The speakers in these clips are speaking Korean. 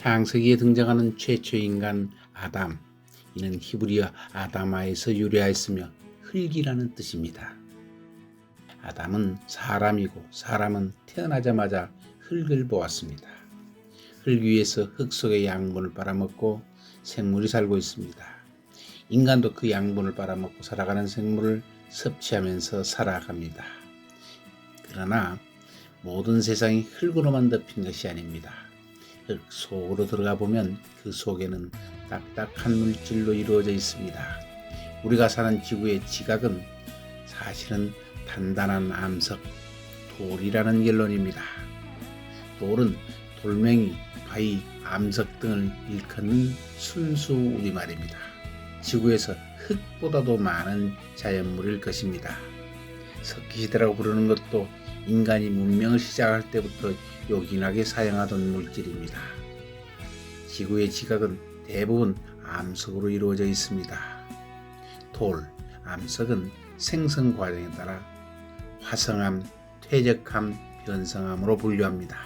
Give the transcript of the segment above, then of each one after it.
창세기에 등장하는 최초 인간 아담. 이는 히브리어 아다마에서 유래하였으며 흙이라는 뜻입니다. 아담은 사람이고 사람은 태어나자마자 흙을 보았습니다. 흙 위에서 흙 속의 양분을 빨아먹고 생물이 살고 있습니다. 인간도 그 양분을 빨아먹고 살아가는 생물을 섭취하면서 살아갑니다. 그러나 모든 세상이 흙으로만 덮인 것이 아닙니다. 흙 속으로 들어가 보면 그 속에는 딱딱한 물질로 이루어져 있습니다. 우리가 사는 지구의 지각은 사실은 단단한 암석, 돌이라는 결론입니다. 돌은 돌멩이, 바위, 암석 등을 일컫는 순수 우리말입니다. 지구에서 흙보다도 많은 자연물일 것입니다. 석기시대라고 부르는 것도 인간이 문명을 시작할 때부터 요긴하게 사용하던 물질입니다. 지구의 지각은 대부분 암석으로 이루어져 있습니다. 돌, 암석은 생성 과정에 따라 화성암, 퇴적암, 변성암으로 분류합니다.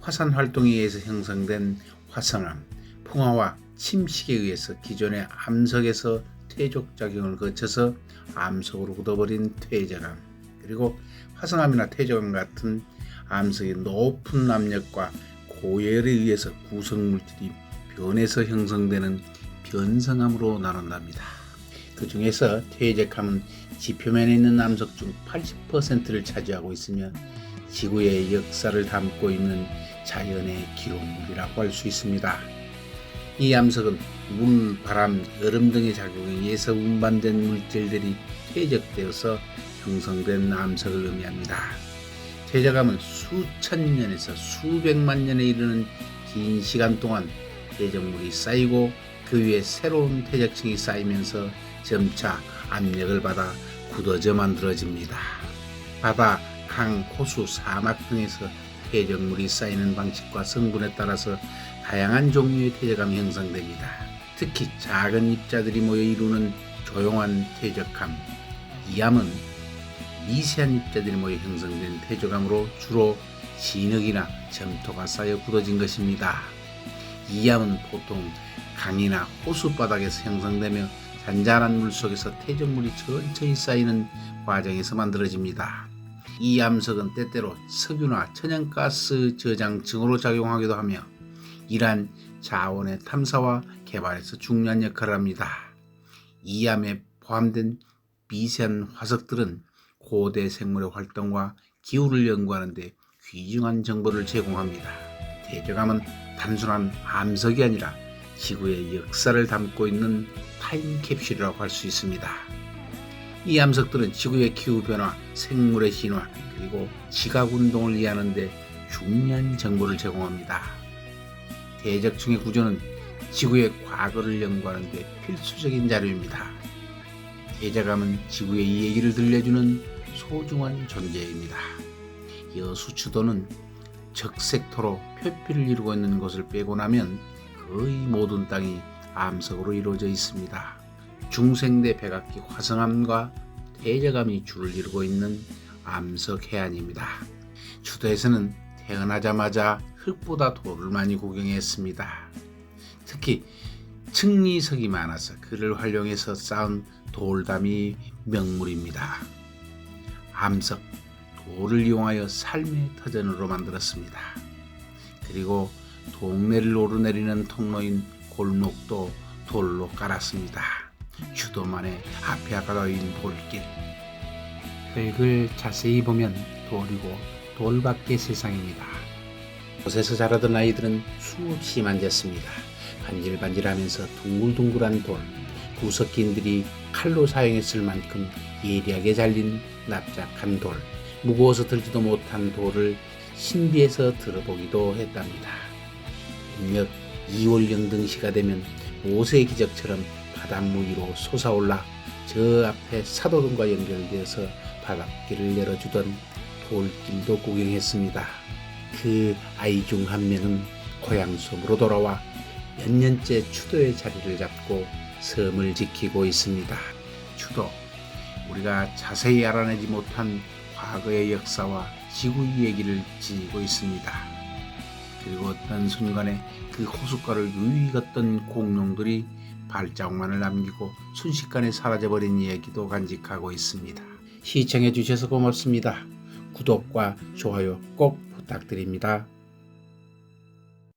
화산 활동에 의해서 형성된 화성암, 풍화와 침식에 의해서 기존의 암석에서 퇴적 작용을 거쳐서 암석으로 굳어버린 퇴적암, 그리고 화성암이나 퇴적암 같은 암석의 높은 압력과 고열에 의해서 구성물질이 변해서 형성되는 변성암으로 나눈답니다. 그 중에서 퇴적암은 지표면에 있는 암석 중 80%를 차지하고 있으며 지구의 역사를 담고 있는 자연의 기록물이라고 할 수 있습니다. 이 암석은 물, 바람, 얼음 등의 작용에 의해서 운반된 물질들이 퇴적되어서 형성된 암석을 의미합니다. 퇴적암은 수천 년에서 수백만 년에 이르는 긴 시간 동안 퇴적물이 쌓이고 그 위에 새로운 퇴적층이 쌓이면서 점차 압력을 받아 굳어져 만들어집니다. 바다, 강, 호수, 사막 등에서 퇴적물이 쌓이는 방식과 성분에 따라서 다양한 종류의 퇴적암이 형성됩니다. 특히 작은 입자들이 모여 이루는 조용한 퇴적암, 이 암은 미세한 입자들이 모여 형성된 퇴적암으로 주로 진흙이나 점토가 쌓여 굳어진 것입니다. 이 암은 보통 강이나 호수 바닥에서 형성되며 잔잔한 물 속에서 퇴적물이 천천히 쌓이는 과정에서 만들어집니다. 이 암석은 때때로 석유나 천연가스 저장층으로 작용하기도 하며 이러한 자원의 탐사와 개발에서 중요한 역할을 합니다. 이 암에 포함된 미세한 화석들은 고대 생물의 활동과 기후를 연구하는 데 귀중한 정보를 제공합니다. 대저감은 단순한 암석이 아니라 지구의 역사를 담고 있는 타임캡슐이라고 할 수 있습니다. 이 암석들은 지구의 기후 변화, 생물의 진화, 그리고 지각 운동을 이해하는 데 중요한 정보를 제공합니다. 대적층의 구조는 지구의 과거를 연구하는 데 필수적인 자료입니다. 대자감은 지구의 이 얘기를 들려주는 소중한 존재입니다. 여수 추도는 적색토로 표피를 이루고 있는 곳을 빼고 나면 거의 모든 땅이 암석으로 이루어져 있습니다. 중생대 백악기 화성암과 대저감이 줄을 이루고 있는 암석 해안입니다. 추도에서는 태어나자마자 흙보다 돌을 많이 구경했습니다. 특히 층리석이 많아서 그를 활용해서 쌓은 돌담이 명물입니다. 암석, 돌을 이용하여 삶의 터전으로 만들었습니다. 그리고 동네를 오르내리는 통로인 골목도 돌로 깔았습니다. 주도만의 앞에 아까워인 돌길. 흙을 자세히 보면 돌이고 돌밖의 세상입니다. 곳에서 자라던 아이들은 수없이 만졌습니다. 반질반질하면서 둥글둥글한 돌, 구석기인들이 칼로 사용했을 만큼 예리하게 잘린 납작한 돌, 무거워서 들지도 못한 돌을 신비해서 들어보기도 했답니다. 음력 2월 영등시가 되면 모세의 기적처럼 바닷물 위로 솟아올라 저 앞에 사도등과 연결되어서 바닷길을 열어주던 돌길도 구경했습니다. 그 아이 중 한 명은 고향 섬으로 돌아와 몇 년째 추도의 자리를 잡고 섬을 지키고 있습니다. 추도, 우리가 자세히 알아내지 못한 과거의 역사와 지구 얘기를 지니고 있습니다. 그리고 어떤 순간에 그 호숫가를 유유히 걷던 공룡들이 발자국만을 남기고 순식간에 사라져버린 이야기도 간직하고 있습니다. 시청해 주셔서 고맙습니다. 구독과 좋아요 꼭 부탁드립니다.